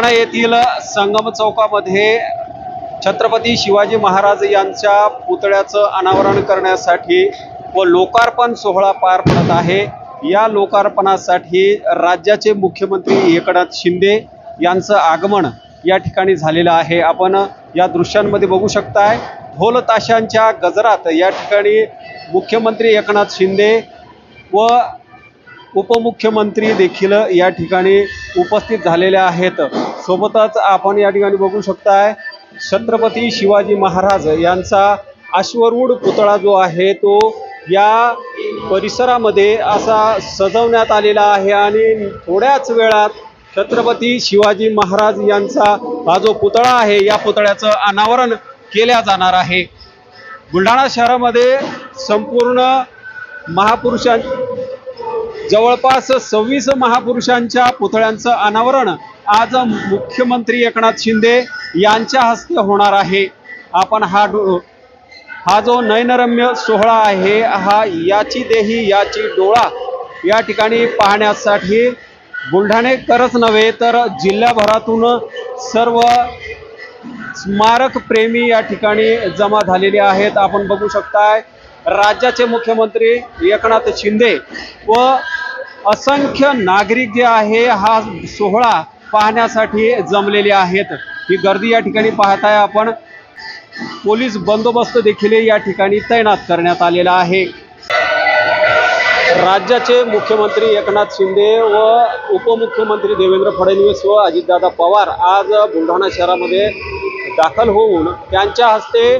बुलढाणा येथील संगम चौकामध्ये छत्रपती शिवाजी महाराज यांच्या पुतळ्याचं अनावरण करण्यासाठी व लोकार्पण सोहळा पार पडत आहे. या लोकार्पणासाठी राज्याचे मुख्यमंत्री एकनाथ शिंदे यांचं आगमन या ठिकाणी झालेलं आहे. आपण या दृश्यांमध्ये बघू शकताय ढोल ताशांच्या गजरात या ठिकाणी मुख्यमंत्री एकनाथ शिंदे व उपमुख्यमंत्री देखील या ठिकाणी उपस्थित झालेले आहेत. सोबतच आपण या ठिकाणी बघू शकताय छत्रपती शिवाजी महाराज यांचा अश्वरूढ पुतळा जो आहे तो या परिसरामध्ये असा सजवण्यात आलेला आहे आणि थोड्याच वेळात छत्रपती शिवाजी महाराज यांचा हा जो पुतळा आहे या पुतळ्याचं अनावरण केल्या जाणार आहे. बुलढाणा शहरामध्ये संपूर्ण महापुरुषां जवळपास सव्वीस महापुरुषांच्या पुतळ्यांचं अनावरण आज मुख्यमंत्री एकनाथ शिंदे यांच्या हस्ते होणार आहे. आपण हा डो हा जो नयनरम्य सोहळा आहे हा याची देही याची डोळा या ठिकाणी पाहण्यासाठी बुलढाणेकरच नव्हे तर जिल्ह्याभरातून सर्व स्मारक प्रेमी या ठिकाणी जमा झालेले आहेत. आपण बघू शकताय राज्याचे मुख्यमंत्री एकनाथ शिंदे व असंख्य नागरिक जे आहे हा सोहळा पाहण्यासाठी जमलेले आहेत. ही गर्दी या ठिकाणी पाहताय आपण. पोलीस बंदोबस्त देखील या ठिकाणी तैनात करण्यात आलेला आहे. राज्याचे मुख्यमंत्री एकनाथ शिंदे व उपमुख्यमंत्री देवेंद्र फडणवीस व अजितदादा पवार आज बुलढाणा शहरामध्ये दाखल होऊन त्यांच्या हस्ते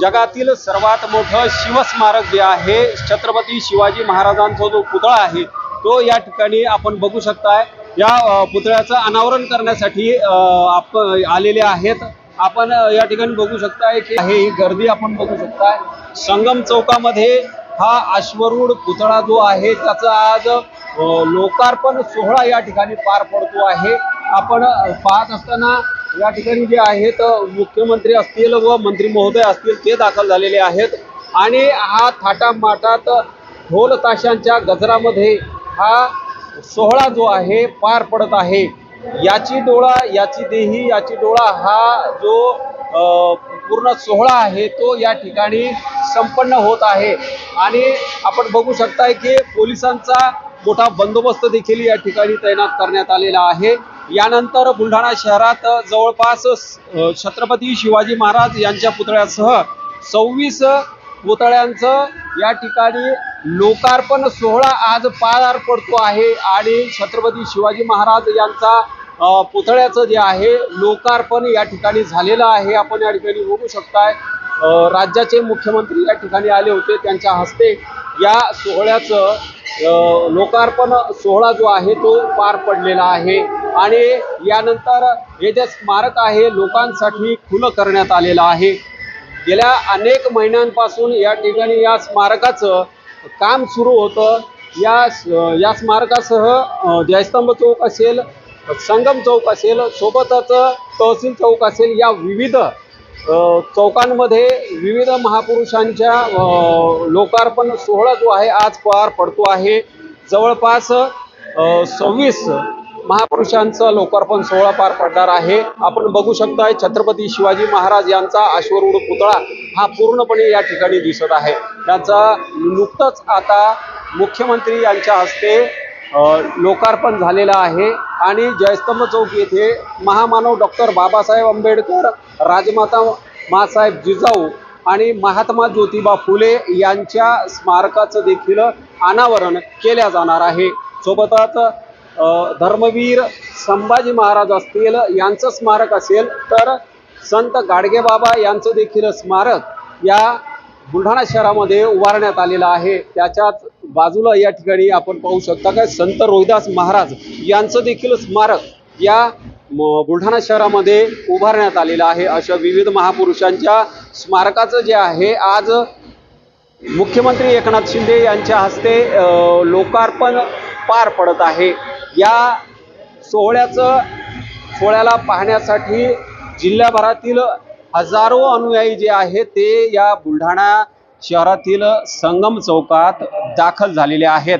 जगातील सर्वात मोठं शिवस्मारक जे आहे छत्रपती शिवाजी महाराजांचा जो पुतळा आहे तो या ठिकाणी आपण बघू शकताय. या पुतळ्याचं अनावरण करण्यासाठी आपण आलेले आहेत. आपण या ठिकाणी बघू शकताय की हे ही गर्दी आपण बघू शकताय. संगम चौकामध्ये हा अश्वरूढ पुतळा जो आहे त्याचा आज लोकार्पण सोहळा या ठिकाणी पार पडतो आहे. आपण पाहत असताना या ठिकाणी जे आहेत मुख्यमंत्री असतील व मंत्री महोदय असतील ते दाखल झालेले आहेत. आणि हा थाटामाटात ढोल ताशांच्या गजरामध्ये हा सोहळा जो आहे पार पडत आहे. याची डोळा याची देही याची डोळा हा जो पूर्ण सोहळा आहे तो या ठिकाणी संपन्न होत आहे. आणि आपण बघू शकताय की पोलिसांचा मोठा बंदोबस्त देखील या ठिकाणी तैनात करण्यात आलेला आहे. यानंतर बुलढाणा शहरात जवळपास छत्रपती शिवाजी महाराज यांच्या पुतळ्यासह सव्वीस पुतळ्यांचं या ठिकाणी लोकार्पण सोहळा आज पार पडतो आहे आणि छत्रपती शिवाजी महाराज यांचा पुतळ्याचं जे आहे लोकार्पण या ठिकाणी झालेलं आहे. आपण या ठिकाणी बघू शकताय राज्याचे मुख्यमंत्री या ठिकाणी आले होते त्यांच्या हस्ते. या सोहळ्याचं लोकार्पण सोहळा जो आहे तो पार पडलेला आहे आणि यानंतर हे जे स्मारक आहे लोकांसाठी खुलं करण्यात आलेलं आहे. गेल्या अनेक महिन्यांपासून या ठिकाणी या स्मारकाचं काम सुरू होतं. या या स्मारकासह जयस्तंभ चौक असेल संगम चौक असेल सोबतच तहसील चौक असेल या विविध चौकांमध्ये विविध महापुरुषांच्या लोकार्पण सोहळा जो आहे आज पार पडतो आहे. जवळपास सव्वीस महापुरुषांचं लोकार्पण सोहळा पार पडणार आहे. आपण बघू शकताय छत्रपती शिवाजी महाराज यांचा अश्वरूढ पुतळा हा पूर्णपणे या ठिकाणी दिसत आहे. त्याचा नुकतंच आता मुख्यमंत्री यांच्या हस्ते लोकार्पण झालेलं आहे. आणि जयस्तंभ चौक येथे महामानव डॉक्टर बाबासाहेब आंबेडकर राजमाता मासाहेब जिजाऊ आणि महात्मा ज्योतिबा फुले यांच्या स्मारकाचं देखील अनावरण केल्या जाणार आहे. सोबतच धर्मवीर संभाजी महाराज असतील यांचं स्मारक असेल तर संत गाडगेबाबा यांचं देखील स्मारक या बुलढाणा शहरामध्ये उभारण्यात आलेलं आहे. त्याच्याच बाजूला या ठिकाणी आपण पाहू शकता काय संत रोहिदास महाराज यांचं देखील स्मारक या बुलढाणा शहरामध्ये उभारण्यात आलेलं आहे. अशा विविध महापुरुषांच्या स्मारकाचं जे आहे आज मुख्यमंत्री एकनाथ शिंदे यांच्या हस्ते लोकार्पण पार पडत आहे. या सोहळ्याचं सोहळ्याला पाहण्यासाठी जिल्ह्याभरातील हजारो अनुयायी जे आहेत ते या बुलढाणा शहरातील संगम चौकात दाखल झालेले आहेत.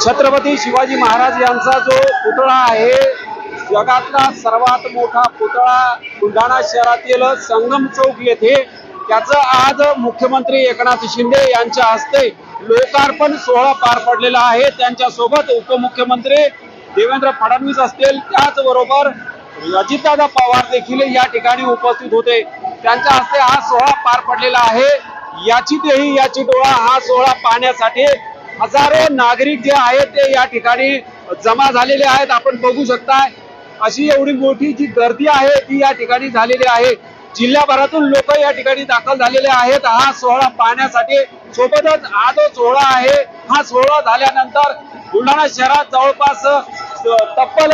छत्रपती शिवाजी महाराज यांचा जो पुतळा आहे जगातला सर्वात मोठा पुतळा बुलढाणा शहरातील संगम चौक येथे त्याचं आज मुख्यमंत्री एकनाथ शिंदे यांच्या हस्ते लोकार्पण सोहळा पार पडलेला आहे. त्यांच्यासोबत उपमुख्यमंत्री देवेंद्र फडणवीस असतील. त्याचबरोबर अजितदादा पवार देखील या ठिकाणी उपस्थित होते. त्यांच्या हस्ते हा सोहळा पार पडलेला आहे. याची तेही याची डोळा. हा सोहळा पाहण्यासाठी हजारो नागरिक जे आहेत ते या ठिकाणी जमा झालेले आहेत. आपण बघू शकताय अशी एवढी मोठी जी गर्दी आहे ती या ठिकाणी झालेली आहे. जिल्ह्याभरातून लोक या ठिकाणी दाखल झालेले आहेत. हा सोहळा पाहण्यासाठी सोबतच हा जो सोहळा आहे हा सोहळा झाल्यानंतर बुलढाणा शहरात जवळपास तब्बल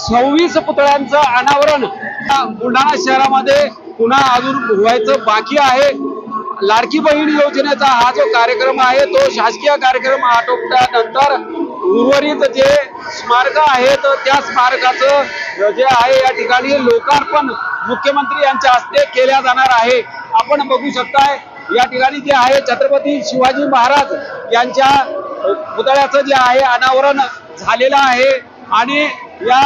सव्वीस पुतळ्यांचं अनावरण बुलढाणा शहरामध्ये पुन्हा अजून व्हायचं बाकी आहे. लाडकी बहीण योजनेचा हा जो कार्यक्रम आहे तो शासकीय कार्यक्रम आटोपल्यानंतर उर्वरित जे स्मारक आहेत त्या स्मारकाचं जे आहे या ठिकाणी लोकार्पण मुख्यमंत्री यांच्या हस्ते केल्या जाणार आहे. आपण बघू शकताय या ठिकाणी जे आहे छत्रपती शिवाजी महाराज यांच्या पुतळ्याचं जे आहे अनावरण झालेलं आहे. आणि या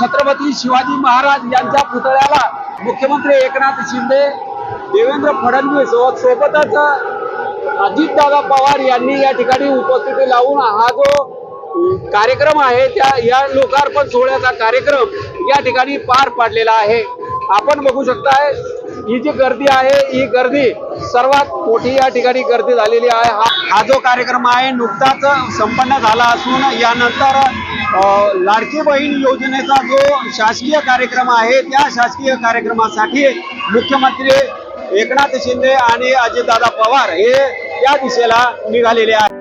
छत्रपती शिवाजी महाराज यांच्या पुतळ्याला मुख्यमंत्री एकनाथ शिंदे देवेंद्र फडणवीस व सोबतच अजितदादा पवार यांनी या ठिकाणी उपस्थिती लावून हा जो कार्यक्रम आहे त्या या लोकार्पण सोहळ्याचा कार्यक्रम या ठिकाणी पार पाडलेला आहे. आपण बघू शकताय ही जी गर्दी आहे ही गर्दी सर्वात मोठी या ठिकाणी गर्दी झालेली आहे. हा हा जो कार्यक्रम आहे नुकताच संपन्न झाला असून यानंतर लाडकी बहीण योजनेचा जो शासकीय कार्यक्रम आहे त्या शासकीय कार्यक्रमासाठी मुख्यमंत्री एकनाथ शिंदे आणि अजितदादा पवार हे त्या दिशेला निघालेले आहेत.